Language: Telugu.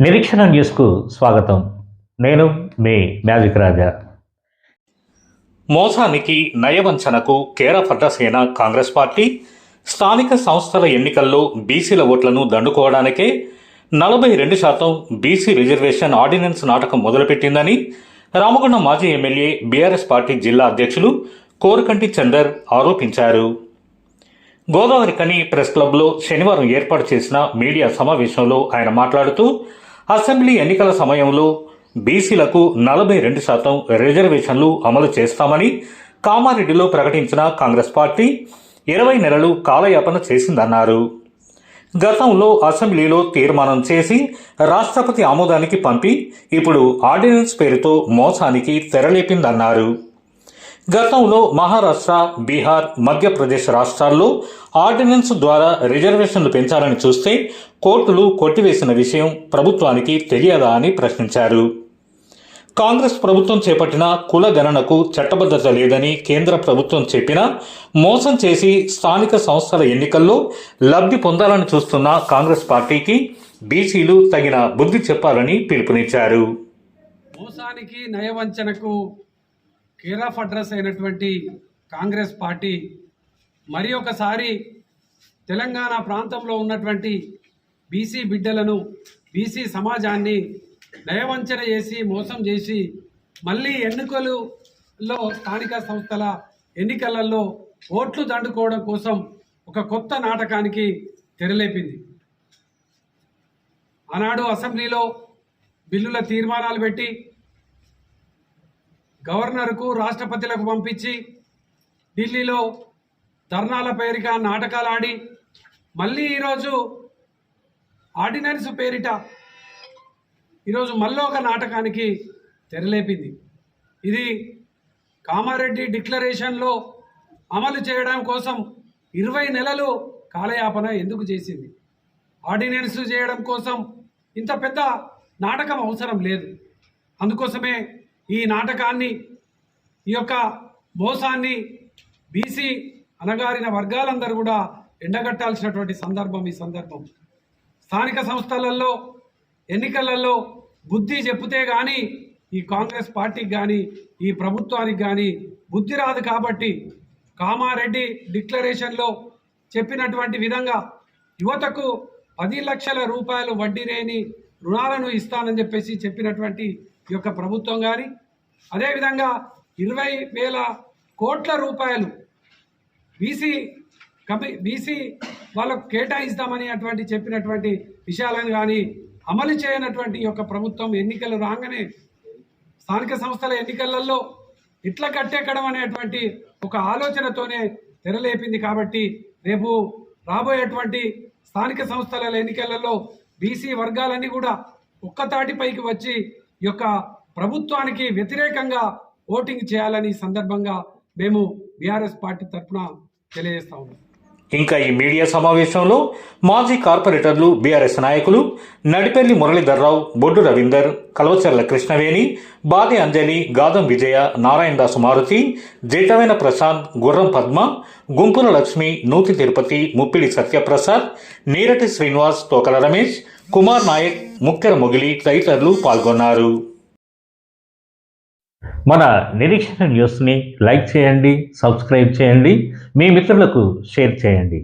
నిరీక్షణ న్యూస్కు స్వాగతం. నేను మీ మ్యాజిక్ రాజా. మోసానికి నయవంచనకు కేరఫడ్డసేన కాంగ్రెస్ పార్టీ స్థానిక సంస్థల ఎన్నికల్లో బీసీల ఓట్లను దండుకోవడానికే నలభై రెండు శాతం బీసీ రిజర్వేషన్ ఆర్డినెన్స్ నాటకం మొదలుపెట్టిందని రామగుండం మాజీ ఎమ్మెల్యే బీఆర్ఎస్ పార్టీ జిల్లా అధ్యక్షులు కోరకంటి చందర్ ఆరోపించారు. గోదావరి కని ప్రెస్ క్లబ్లో శనివారం ఏర్పాటు చేసిన మీడియా సమావేశంలో ఆయన మాట్లాడుతూ అసెంబ్లీ ఎన్నికల సమయంలో బీసీలకు నలభై రెండు శాతం రిజర్వేషన్లు అమలు చేస్తామని కామారెడ్డిలో ప్రకటించిన కాంగ్రెస్ పార్టీ ఇరవై నెలలు కాలయాపన చేసిందన్నారు. గతంలో అసెంబ్లీలో తీర్మానం చేసి రాష్ట్రపతి ఆమోదానికి పంపి ఇప్పుడు ఆర్డినెన్స్ పేరుతో మోసానికి తెరలేపిందన్నారు. గతంలో మహారాష్ట్ర బీహార్ మధ్యప్రదేశ్ రాష్ట్రాల్లో ఆర్డినెన్స్ ద్వారా రిజర్వేషన్లు పెంచాలని చూస్తే కోర్టులు కొట్టివేసిన విషయం ప్రభుత్వానికి తెలియదా అని ప్రశ్నించారు. కాంగ్రెస్ ప్రభుత్వం చేపట్టిన కుల గణనకు చట్టబద్ధత లేదని కేంద్ర ప్రభుత్వం చెప్పినా మోసం చేసి స్థానిక సంస్థల ఎన్నికల్లో లబ్ధి పొందాలని చూస్తున్న కాంగ్రెస్ పార్టీకి బీసీలు తగిన బుద్ధి చెప్పాలని పిలుపునిచ్చారు. మోసానికి నయవంచనకు కేర్ ఆఫ్ అడ్రస్ అయినటువంటి కాంగ్రెస్ పార్టీ మరి ఒకసారి తెలంగాణ ప్రాంతంలో ఉన్నటువంటి బీసీ బిడ్డలను బీసీ సమాజాన్ని నయవంచన చేసి మోసం చేసి మళ్ళీ ఎన్నికలలో స్థానిక సంస్థల ఎన్నికలలో ఓట్లు దండుకోవడం కోసం ఒక కొత్త నాటకానికి తెరలేపింది. ఆనాడు అసెంబ్లీలో బిల్లుల తీర్మానాలు పెట్టి గవర్నర్కు రాష్ట్రపతులకు పంపించి ఢిల్లీలో ధర్నాల పేరిట నాటకాలు ఆడి మళ్ళీ ఈరోజు ఆర్డినెన్స్ పేరిట ఈరోజు మళ్ళీ ఒక నాటకానికి తెరలేపింది. ఇది కామారెడ్డి డిక్లరేషన్లో అమలు చేయడం కోసం ఇరవై నెలలు కాలయాపన ఎందుకు చేసింది? ఆర్డినెన్స్ చేయడం కోసం ఇంత పెద్ద నాటకం అవసరం లేదు. అందుకోసమే ఈ నాటకాన్ని ఈ యొక్క మోసాన్ని బీసీ అనగారిన వర్గాలందరూ కూడా ఎండగట్టాల్సినటువంటి సందర్భం ఈ సందర్భం. స్థానిక సంస్థలలో ఎన్నికలలో బుద్ధి చెప్తే కానీ ఈ కాంగ్రెస్ పార్టీకి కానీ ఈ ప్రభుత్వానికి కానీ బుద్ధి రాదు కాబట్టి కామారెడ్డి డిక్లరేషన్లో చెప్పినటువంటి విధంగా యువతకు పది లక్షల రూపాయలు వడ్డీ లేని రుణాలను ఇస్తానని చెప్పేసి చెప్పినటువంటి ఈ యొక్క ప్రభుత్వం కానీ అదేవిధంగా ఇరవై వేల కోట్ల రూపాయలు బీసీ కమి బీసీ వాళ్ళకు కేటాయిస్తామని అటువంటి చెప్పినటువంటి విషయాలను కానీ అమలు చేయనటువంటి యొక్క ప్రభుత్వం ఎన్నికలు రాగానే స్థానిక సంస్థల ఎన్నికలలో ఇట్లా కట్టెక్కడం అనేటువంటి ఒక ఆలోచనతోనే తెరలేపింది కాబట్టి రేపు రాబోయేటువంటి స్థానిక సంస్థల ఎన్నికలలో బీసీ వర్గాలన్నీ కూడా ఒక్కతాటిపైకి వచ్చి ఈ యొక్క ప్రభుత్వానికి వ్యతిరేకంగా ఓటింగ్ చేయాలని సందర్భంగా మేము బీఆర్ఎస్ పార్టీ తరఫున తెలియజేస్తా ఉన్నాం. ఇంకా ఈ మీడియా సమావేశంలో మాజీ కార్పొరేటర్లు బీఆర్ఎస్ నాయకులు నడిపెల్లి మురళీధర్రావు బొడ్డు రవీందర్ కల్వచర్ల కృష్ణవేణి బాది అంజలి గాదం విజయ నారాయణదాసు మారుతి జేటమైన ప్రశాంత్ గుర్రం పద్మ గుంపుల లక్ష్మి నూతి తిరుపతి ముప్పిడి సత్యప్రసాద్ నీరటి శ్రీనివాస్ తోకల రమేష్ కుమార్ నాయక్ ముక్కెర మొగిలి తదితరులు పాల్గొన్నారు. మన నిరీక్షణ న్యూస్ని లైక్ చేయండి సబ్స్క్రైబ్ చేయండి మీ మిత్రులకు షేర్ చేయండి.